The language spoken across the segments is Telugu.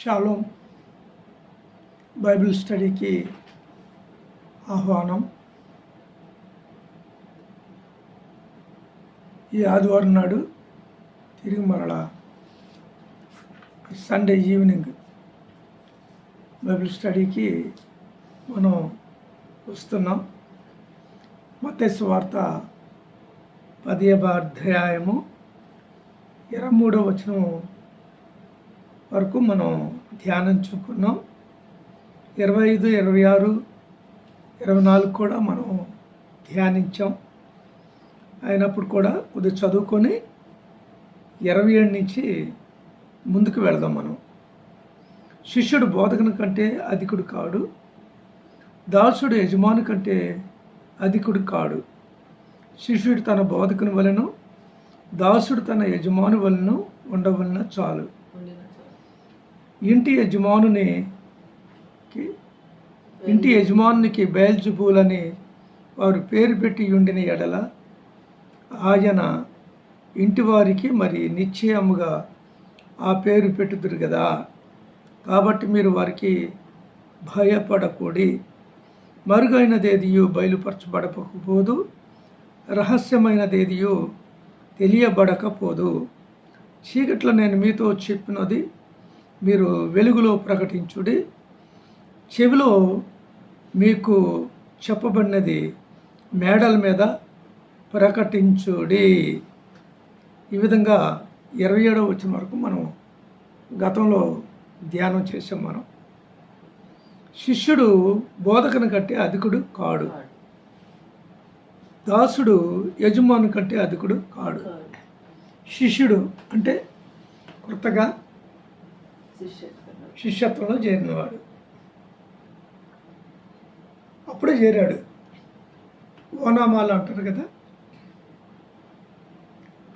షాలోం బైబిల్ స్టడీకి ఆహ్వానం. ఈ ఆదివారం నాడు తిరిగి మరలా సండే ఈవినింగ్ బైబిల్ స్టడీకి మనం వస్తున్నాం. మత్స్సు వార్త పదిహేవ అధ్యాయము ఇరవై మూడో వచనం వరకు మనం ధ్యానించుకున్నాం ఇరవై ఐదు ఇరవై ఆరు ఇరవై నాలుగు కూడా మనం ధ్యానించాం. అయినప్పుడు కూడా కొద్దిగా చదువుకొని ఇరవై ఏడు నుంచి ముందుకు వెళదాం మనం. శిష్యుడు బోధకుని కంటే అధికుడు కాడు. దాసుడు యజమాని కంటే అధికుడు కాడు. శిష్యుడు తన బోధకుని వలను దాసుడు తన యజమాని వలన ఉండవలన చాలు. ఇంటి యజమానుని ఇంటి యజమానునికి బయల్జుబూలని వారు పేరు పెట్టి ఉండిన ఎడల ఆయన ఇంటి వారికి మరి నిశ్చయముగా ఆ పేరు పెట్టుదురు కదా కాబట్టి మీరు వారికి భయపడకూడి. మరుగైనదేదియు బయలుపరచబడకపోదు. రహస్యమైనదేదియు తెలియబడకపోదు. చీకట్లో నేను మీతో చెప్పినది మీరు వెలుగులో ప్రకటించుడి. చెవిలో మీకు చెప్పబడినది మేడల మీద ప్రకటించుడి. ఈ విధంగా ఇరవై ఏడవ వచ్చిన వరకు మనం గతంలో ధ్యానం చేసాం మనం. శిష్యుడు బోధకుని కంటే అధికుడు కాడు. దాసుడు యజమాని కంటే అధికుడు కాడు. శిష్యుడు అంటే కొత్తగా శిష్యత్వంలో చేరినవాడు. అప్పుడే చేరాడు. ఓనామాలు అంటారు కదా?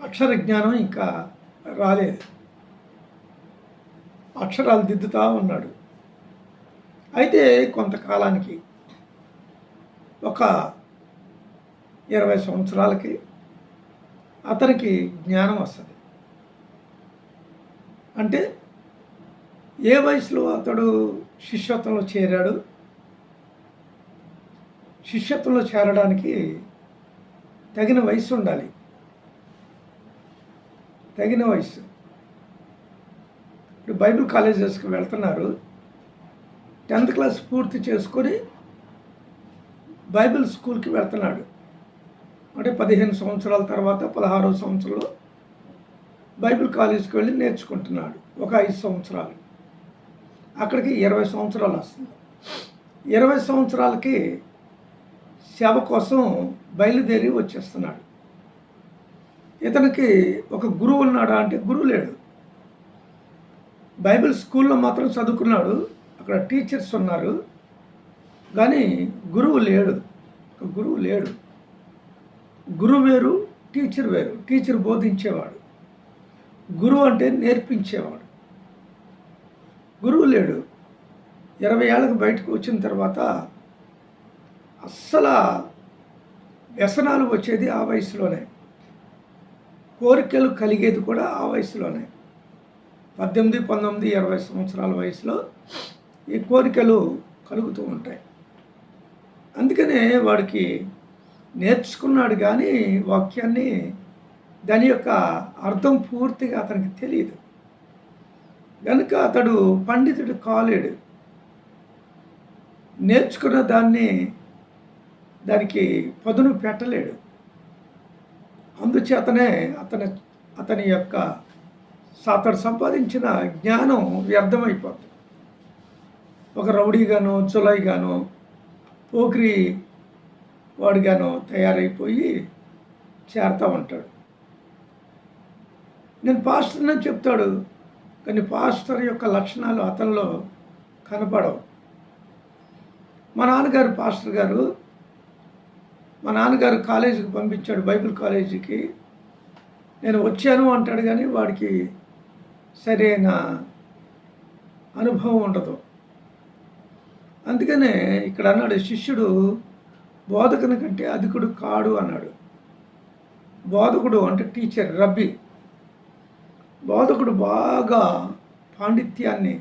అక్షర జ్ఞానం ఇంకా రాలేదు. అక్షరాలు దిద్దుతా ఉన్నాడు. అయితే కొంతకాలానికి ఒక ఇరవై సంవత్సరాలకి అతనికి జ్ఞానం వస్తుంది. అంటే ఏ వయసులో అతడు శిష్యత్వంలో చేరాడు? శిష్యత్వంలో చేరడానికి తగిన వయసు ఉండాలి. తగిన వయసు. ఇప్పుడు బైబిల్ కాలేజెస్కి వెళ్తున్నారు. టెన్త్ క్లాస్ పూర్తి చేసుకొని బైబిల్ స్కూల్కి వెళ్తున్నాడు. అంటే పదిహేను సంవత్సరాల తర్వాత పదహారో సంవత్సరంలో బైబిల్ కాలేజీకి వెళ్ళి నేర్చుకుంటున్నాడు. ఒక ఐదు సంవత్సరాలు. అక్కడికి ఇరవై సంవత్సరాలు వస్తుంది. ఇరవై సంవత్సరాలకి సేవ కోసం బయలుదేరి వచ్చేస్తున్నాడు. ఇతనికి ఒక గురువు ఉన్నాడా అంటే గురువు లేడు. బైబిల్ స్కూల్లో మాత్రం చదువుకున్నాడు. అక్కడ టీచర్స్ ఉన్నారు. కానీ గురువు లేడు. ఒక గురువు లేడు. గురువు వేరు టీచర్ వేరు. టీచర్ బోధించేవాడు. గురువు అంటే నేర్పించేవాడు. గురువు లేడు. ఇరవై ఏళ్ళకు బయటకు వచ్చిన తర్వాత అస్సలు వ్యసనాలు వచ్చేది ఆ వయసులోనే. కోరికలు కలిగేది కూడా ఆ వయసులోనే. పద్దెనిమిది పంతొమ్మిది ఇరవై సంవత్సరాల వయసులో ఈ కోరికలు కలుగుతూ ఉంటాయి. అందుకనే వాడికి నేర్చుకున్నాడు కానీ వాక్యాన్ని దాని యొక్క అర్థం పూర్తిగా అతనికి తెలియదు. కనుక అతడు పండితుడు కాలేడు. నేర్చుకున్న దాన్ని దానికి పదును పెట్టలేడు. అందుచేతనే అతని అతని యొక్క అతడు సంపాదించిన జ్ఞానం వ్యర్థమైపోతుంది ఒక రౌడీగాను చులైగాను పోకిరి వాడిగాను తయారైపోయి చేరుతూ ఉంటాడు. నేను పాస్టర్నని చెప్తాడు కానీ పాస్టర్ యొక్క లక్షణాలు అతనిలో కనపడవు. మా నాన్నగారు పాస్టర్ గారు మా నాన్నగారు కాలేజీకి పంపించాడు బైబిల్ కాలేజీకి. నేను వచ్చాను అంటాడు కానీ వాడికి సరైన అనుభవం ఉండదు. అందుకనే ఇక్కడ అన్నాడు శిష్యుడు బోధకుని కంటే అధికుడు కాడు అన్నాడు. బోధకుడు అంటే టీచర్ రబ్బీ. బోధకుడు బాగా పాండిత్యాన్ని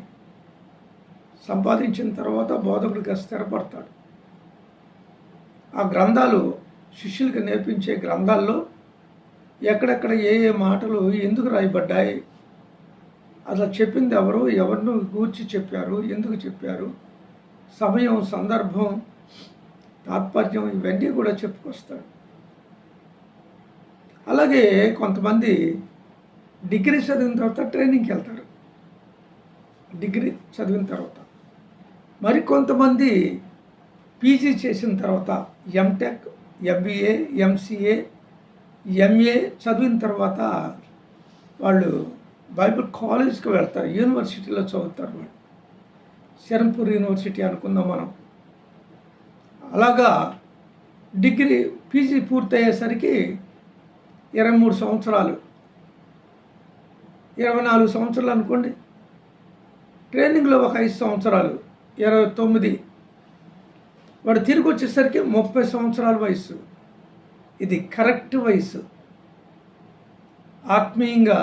సంపాదించిన తర్వాత బోధకుడిగా స్థిరపడతాడు. ఆ గ్రంథాలు శిష్యులకు నేర్పించే గ్రంథాల్లో ఎక్కడెక్కడ ఏ ఏ మాటలు ఎందుకు రాయబడ్డాయి అట్లా చెప్పింది ఎవరు ఎవరిని గూర్చి చెప్పారు ఎందుకు చెప్పారు సమయం సందర్భం తాత్పర్యం ఇవన్నీ కూడా చెప్పుకొస్తాడు. అలాగే కొంతమంది డిగ్రీ చదివిన తర్వాత ట్రైనింగ్కి వెళ్తారు. డిగ్రీ చదివిన తర్వాత. మరి కొంతమంది పీజీ చేసిన తర్వాత ఎంటెక్ ఎంబీఏ ఎంసీఏ ఎంఏ చదివిన తర్వాత వాళ్ళు బైబిల్ కాలేజ్కి వెళ్తారు. యూనివర్సిటీలో చదువుతారు వాళ్ళు. శరంపూర్ యూనివర్సిటీ అనుకుందాం మనం. అలాగా డిగ్రీ పీజీ పూర్తయ్యేసరికి ఇరవై మూడు సంవత్సరాలు ఇరవై నాలుగు సంవత్సరాలు అనుకోండి. ట్రైనింగ్లో ఒక ఐదు సంవత్సరాలు ఇరవై తొమ్మిది. వాడు తిరిగి వచ్చేసరికి ముప్పై సంవత్సరాల వయసు ఇది కరెక్ట్ వయసు ఆత్మీయంగా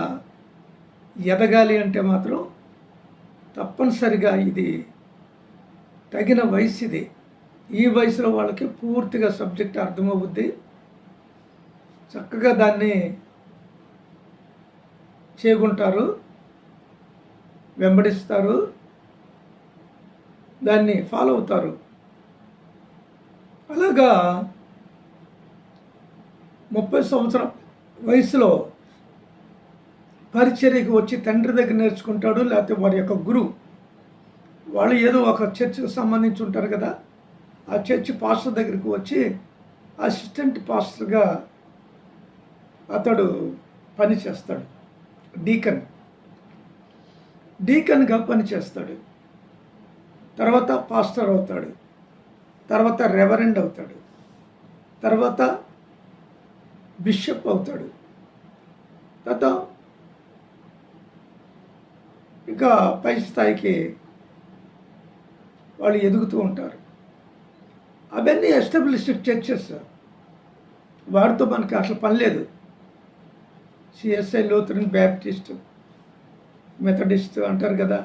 ఎదగాలి అంటే మాత్రం తప్పనిసరిగా ఇది తగిన వయసు ఇది. ఈ వయసులో వాళ్ళకి పూర్తిగా సబ్జెక్ట్ అర్థమవుద్ది. చక్కగా దాన్ని చేకుంటారు వెంబడిస్తారు దాన్ని ఫాలో అవుతారు. అలాగా ముప్పై సంవత్సరం వయసులో పరిచర్యకి వచ్చి తండ్రి దగ్గర నేర్చుకుంటాడు లేకపోతే వారి యొక్క గురువు. వాళ్ళు ఏదో ఒక చర్చికి సంబంధించి ఉంటారు కదా ఆ చర్చి పాస్టర్ దగ్గరికి వచ్చి అసిస్టెంట్ పాస్టర్గా అతడు పని చేస్తాడు. డీకన్. డీకన్గా పని చేస్తాడు. తర్వాత పాస్టర్ అవుతాడు. తర్వాత రెవరెండ్ అవుతాడు. తర్వాత బిషప్ అవుతాడు. తర్వాత ఇంకా పై స్థాయికి వాళ్ళు ఎదుగుతూ ఉంటారు. అవన్నీ ఎస్టాబ్లిష్డ్ చర్చెస్. వాడితో మనకి అసలు పని లేదు. సిఎస్ఐ లూథరన్ బ్యాప్టిస్ట్ మెథడిస్ట్ అంటారు కదా.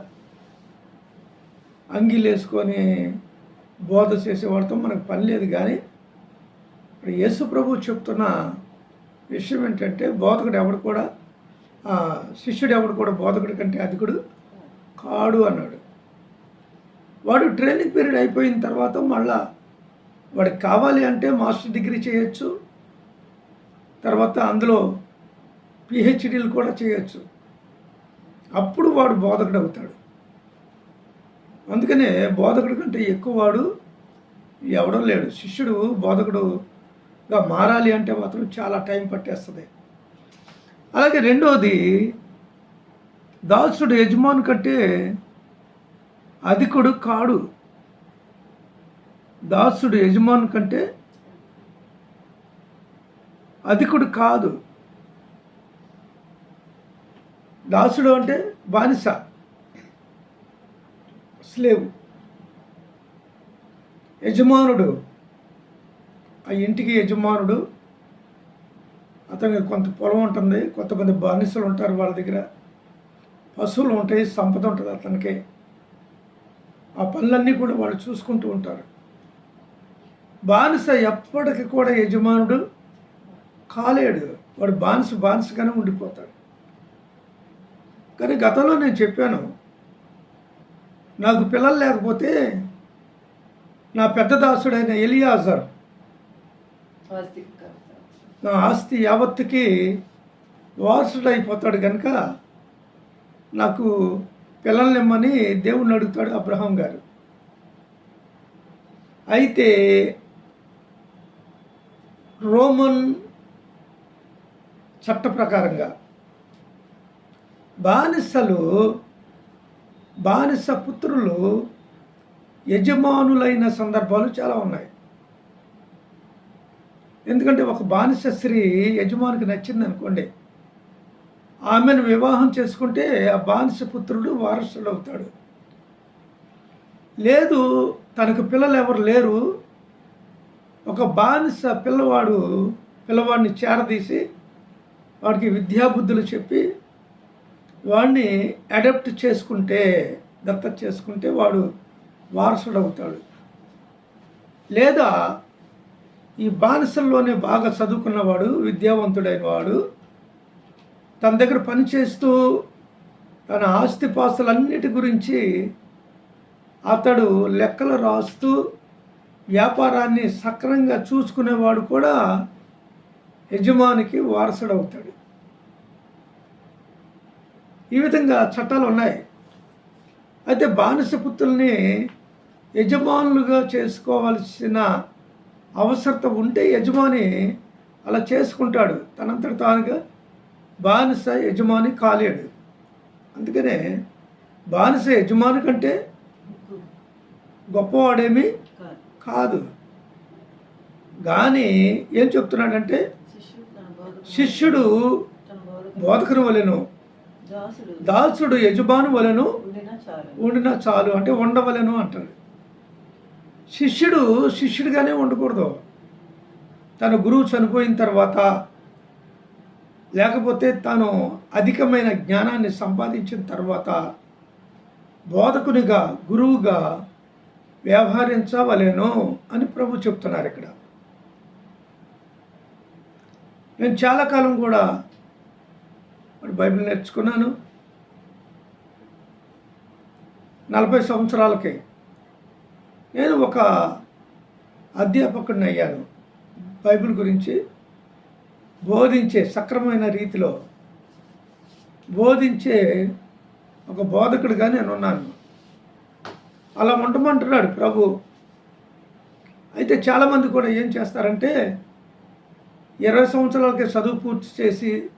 అంగిలు వేసుకొని బోధ చేసేవాడితో మనకు పని లేదు కానీ ఇప్పుడు యేసు ప్రభు చెప్తున్న విషయం ఏంటంటే బోధకుడు ఎవడు కూడా శిష్యుడు ఎవడు కూడా బోధకుడి కంటే అధికుడు కాడు అన్నాడు. వాడు ట్రైనింగ్ పీరియడ్ అయిపోయిన తర్వాత మళ్ళా వాడికి కావాలి అంటే మాస్టర్ డిగ్రీ చేయొచ్చు. తర్వాత అందులో పిహెచ్డీలు కూడా చేయొచ్చు. అప్పుడు వాడు బోధకుడు అవుతాడు. అందుకనే బోధకుడు కంటే ఎక్కువ వాడు ఎవడం లేడు. శిష్యుడు బోధకుడుగా మారాలి అంటే మాత్రం చాలా టైం పట్టేస్తుంది. అలాగే రెండవది దాసుడు యజమాను కంటే అధికుడు కాడు. దాసుడు యజమాను కంటే అధికుడు కాదు. దాసుడు అంటే బానిస స్లేవ్. యజమానుడు ఆ ఇంటికి యజమానుడు అతనికి కొంత పొలం ఉంటుంది కొంతమంది బానిసలు ఉంటారు వాళ్ళ దగ్గర. పశువులు ఉంటాయి సంపద ఉంటుంది అతనికి. ఆ పనులన్నీ కూడా వాళ్ళు చూసుకుంటూ ఉంటారు. బానిస ఎప్పటికి కూడా యజమానుడు కాలేడు. వాడు బానిస బానిసగానే ఉండిపోతాడు. కానీ గతంలో నేను చెప్పాను నాకు పిల్లలు లేకపోతే నా పెద్ద దాసుడైన ఎలియాజర్ నా ఆస్తి యావత్తుకి వారసుడు అయిపోతాడు కనుక నాకు పిల్లల్నిమ్మని దేవుణ్ణి అడుగుతాడు అబ్రహాం గారు. అయితే రోమన్ చట్ట ప్రకారంగా బానిసలు బానిస పుత్రులు యజమానులైన సందర్భాలు చాలా ఉన్నాయి. ఎందుకంటే ఒక బానిస స్త్రీ యజమానికి నచ్చింది అనుకోండి ఆమెను వివాహం చేసుకుంటే ఆ బానిస పుత్రుడు వారసుడు అవుతాడు. లేదు తనకు పిల్లలు ఎవరు లేరు. ఒక బానిస పిల్లవాడు పిల్లవాడిని చేరదీసి వాడికి విద్యాబుద్ధులు చెప్పి వాడిని అడాప్ట్ చేసుకుంటే దత్తత చేసుకుంటే వాడు వారసుడు అవుతాడు లేదా ఈ బానిసల్లోనే బాగా చదువుకున్నవాడు విద్యావంతుడైన వాడు తన దగ్గర పనిచేస్తూ తన ఆస్తిపాస్తులన్నిటి గురించి అతడు లెక్కలు రాస్తూ వ్యాపారాన్ని సక్రంగా చూసుకునేవాడు కూడా యజమానికి వారసుడవుతాడు. ఈ విధంగా చట్టాలు ఉన్నాయి. అయితే బానిస పుత్రుల్ని యజమానులుగా చేసుకోవాల్సిన అవసరత ఉంటే యజమాని అలా చేసుకుంటాడు. తనంతట తానుగా బానిస యజమాని కాలేడు. అందుకనే బానిస యజమాని కంటే గొప్పవాడేమి కాదు. కానీ ఏం చెప్తున్నాడంటే శిష్యుడు బోధకుని వలెను దాసుడు యజమాని వలెను ఉండినా చాలు. ఉండినా చాలు అంటే ఉండవలెను అంటాడు. శిష్యుడు శిష్యుడిగానే ఉండకూడదు తన గురువు చనిపోయిన తర్వాత లేకపోతే తాను అధికమైన జ్ఞానాన్ని సంపాదించిన తర్వాత బోధకునిగా గురువుగా వ్యవహరించవలేను అని ప్రభు చెప్తున్నారు ఇక్కడ. నేను చాలా కాలం కూడా మరి బైబిల్ నేర్చుకున్నాను. నలభై సంవత్సరాలకే నేను ఒక అధ్యాపకుడిని అయ్యాను. బైబిల్ గురించి బోధించే సక్రమైన రీతిలో బోధించే ఒక బోధకుడిగా నేను ఉన్నాను. అలా ఉండమంటున్నాడు ప్రభు. అయితే చాలామంది కూడా ఏం చేస్తారంటే ఇరవై సంవత్సరాలకే చదువు పూర్తి చేసి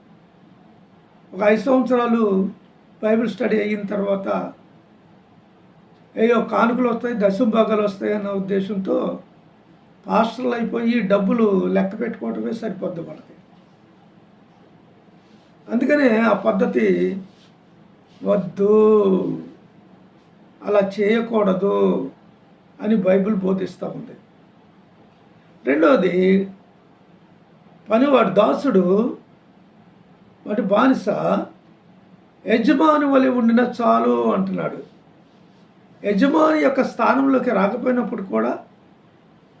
ఒక ఐదు సంవత్సరాలు బైబిల్ స్టడీ అయిన తర్వాత ఏయో కానుకలు వస్తాయి దశం భాగాలు వస్తాయి అన్న ఉద్దేశంతో పాస్టర్లు అయిపోయి డబ్బులు లెక్క పెట్టుకోవటమే సరిపోద్ది వాళ్ళకి. అందుకనే ఆ పద్ధతి వద్దు అలా చేయకూడదు అని బైబిల్ బోధిస్తూ ఉంది. రెండవది పనివాడు దాసుడు వాటి బానిస యజమాని వలె ఉండిన చాలు అంటున్నాడు. యజమాని యొక్క స్థానంలోకి రాకపోయినప్పుడు కూడా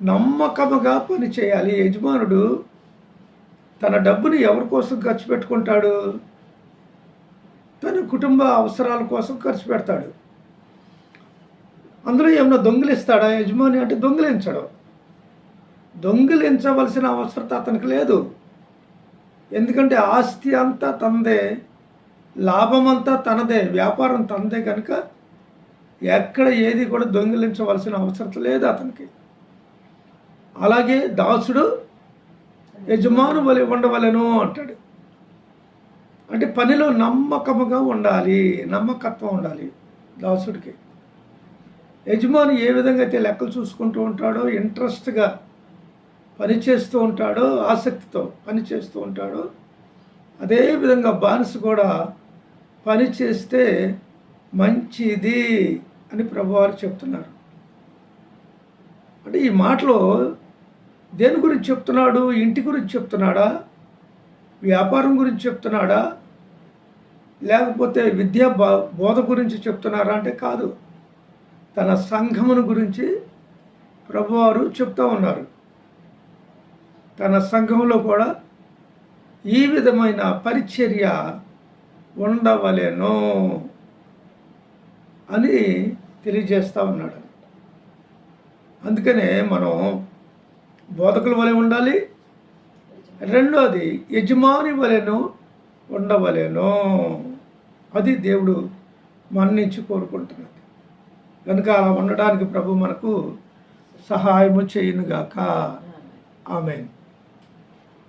నమ్మకముగా పని చేయాలి. యజమానుడు తన డబ్బుని ఎవరి కోసం ఖర్చు పెట్టుకుంటాడు? తన కుటుంబ అవసరాల కోసం ఖర్చు పెడతాడు. అందులో ఏమైనా దొంగిలిస్తాడా యజమాని? అంటే దొంగిలించడం. దొంగిలించవలసిన అవసరత అతనికి లేదు. ఎందుకంటే ఆస్తి అంతా తనదే లాభం అంతా తనదే వ్యాపారం తనదే కనుక ఎక్కడ ఏది కూడా దొంగిలించవలసిన అవసరం లేదు అతనికి. అలాగే దాసుడు యజమాను వలె ఉండవలెను అంటాడు. అంటే పనిలో నమ్మకముగా ఉండాలి నమ్మకత్వం ఉండాలి దాసుడికి. యజమాని ఏ విధంగా అయితే లెక్కలు చూసుకుంటూ ఉంటాడో ఇంట్రెస్ట్గా పని చేస్తూ ఉంటాడో ఆసక్తితో పని చేస్తూ ఉంటాడో అదేవిధంగా బానిస కూడా పని చేస్తే మంచిది అని ప్రభువారు చెప్తున్నారు. అంటే ఈ మాటలో దేని గురించి చెప్తున్నాడు? ఇంటి గురించి చెప్తున్నాడా? వ్యాపారం గురించి చెప్తున్నాడా? లేకపోతే విద్యా బా- బోధ గురించి చెప్తున్నారా అంటే కాదు. తన సంఘమును గురించి ప్రభువారు చెప్తా ఉన్నారు. తన సంఘంలో కూడా ఈ విధమైన పరిచర్య ఉండవలేను అని తెలియజేస్తూ ఉన్నాడు. అందుకనే మనం బోధకుల వలె ఉండాలి రెండోది యజమాని వలెను ఉండవలేను. అది దేవుడు మన నుంచి కోరుకుంటున్నది. కనుక అలా ఉండడానికి ప్రభు మనకు సహాయము చేయునుగాక. ఆమెను.